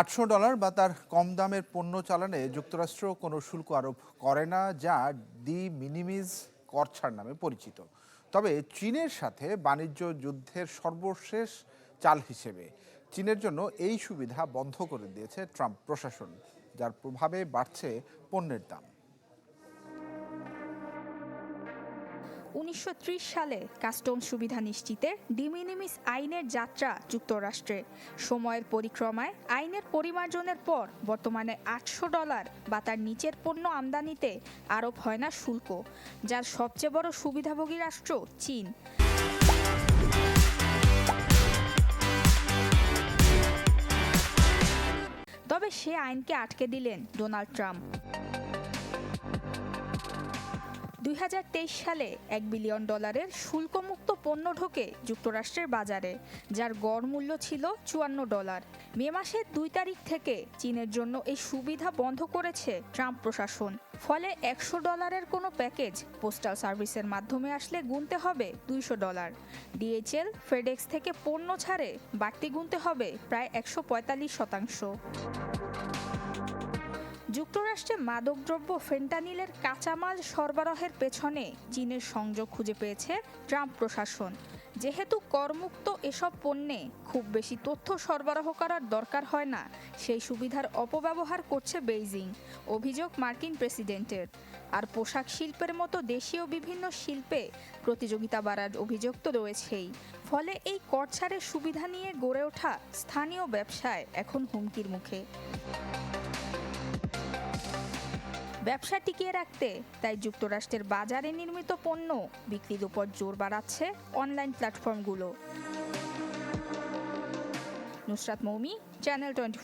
আটশো ডলার বা তার কম দামের পণ্য চালানে যুক্তরাষ্ট্র কোনো শুল্ক আরোপ করে না, যা ডি মিনিমিজ করছার নামে পরিচিত। তবে চীনের সাথে বাণিজ্য যুদ্ধের সর্বশেষ চাল হিসেবে চীনের জন্য এই সুবিধা বন্ধ করে দিয়েছে ট্রাম্প প্রশাসন, যার প্রভাবে বাড়ছে পণ্যের দাম। উনিশশো ত্রিশ সালে কাস্টম সুবিধা নিশ্চিতে ডিমিনিমিস আইনের যাত্রা যুক্তরাষ্ট্রে। সময়ের পরিক্রমায় আইনের পরিমার্জনের পর বর্তমানে আটশো ডলার বা তার নিচের পণ্য আমদানিতে আরোপ হয় না শুল্ক, যার সবচেয়ে বড় সুবিধাভোগী রাষ্ট্র চীন। তবে সে আইনকে আটকে দিলেন ডোনাল্ড ট্রাম্প। দুই হাজার তেইশ সালে এক বিলিয়ন ডলারের শুল্কমুক্ত পণ্য ঢোকে যুক্তরাষ্ট্রের বাজারে, যার গড় মূল্য ছিল চুয়ান্ন ডলার। মে মাসের দুই তারিখ থেকে চীনের জন্য এই সুবিধা বন্ধ করেছে ট্রাম্প প্রশাসন। ফলে একশো ডলারের কোনো প্যাকেজ পোস্টাল সার্ভিসের মাধ্যমে আসলে গুনতে হবে দুইশো ডলার। ডিএইচএল, ফেডেক্স থেকে পণ্য ছাড়ে বাড়তি গুনতে হবে প্রায় একশো পঁয়তাল্লিশ শতাংশ। যুক্তরাষ্ট্রে মাদকদ্রব্য ফেন্টানিলের কাঁচামাল সরবরাহের পেছনে চীনের সংযোগ খুঁজে পেয়েছে ট্রাম্প প্রশাসন। যেহেতু করমুক্ত এসব পণ্যে খুব বেশি তথ্য সরবরাহ করার দরকার হয় না, সেই সুবিধার অপব্যবহার করছে বেইজিং, অভিযোগ মার্কিন প্রেসিডেন্টের। আর পোশাক শিল্পের মতো দেশীয় বিভিন্ন শিল্পে প্রতিযোগিতা বাড়ার অভিযোগ তো রয়েছেই। ফলে এই কর ছাড়ের সুবিধা নিয়ে গড়ে ওঠা স্থানীয় ব্যবসায় এখন হুমকির মুখে। ব্যবসা টিকিয়ে রাখতে, তাই যুক্তরাষ্ট্রের বাজারে নির্মিত পণ্য বিক্রির উপর জোর বাড়াচ্ছে অনলাইন প্ল্যাটফর্মগুলো। Nusrat Moumi, channel twenty